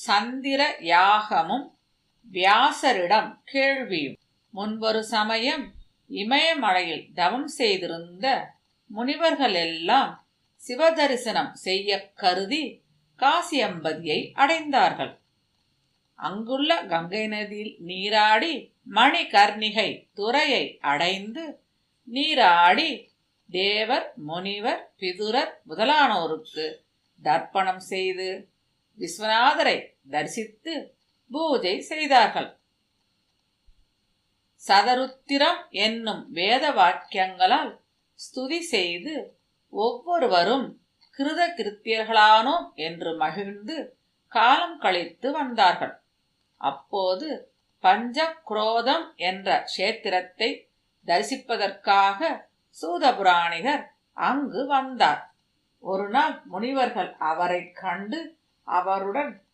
சந்திர யாகமும் வியாசரிடம் கேள்வியும் முன்வரு சமயம் இமயமலையில் தவம் செய்திருந்த முனிவர்கள் எல்லாம் சிவதரிசனம் செய்ய கருதி காசியம்பதியை அடைந்தார்கள். அங்குள்ள கங்கை நதியில் நீராடி மணிகர்ணிகை துறையை அடைந்து நீராடி தேவர் முனிவர் பிதுரர் முதலானோருக்கு தர்ப்பணம் செய்து விஸ்வநாதரை தரிசித்து பூஜை செய்தார்கள். சதருத்திரம் என்னும் வேத வாக்கியங்களால் ஸ்துதி செய்து ஒவ்வொருவரும் கிருத கிருத்தியர்களானோம் என்று மகிழ்ந்து காலம் கழித்து வந்தார்கள். அப்போது பஞ்ச குரோதம் என்ற கஷேத்திரத்தை தரிசிப்பதற்காக சூதபுராணிகர் அங்கு வந்தார். ஒரு நாள் முனிவர்கள் அவரை கண்டு அவருடன்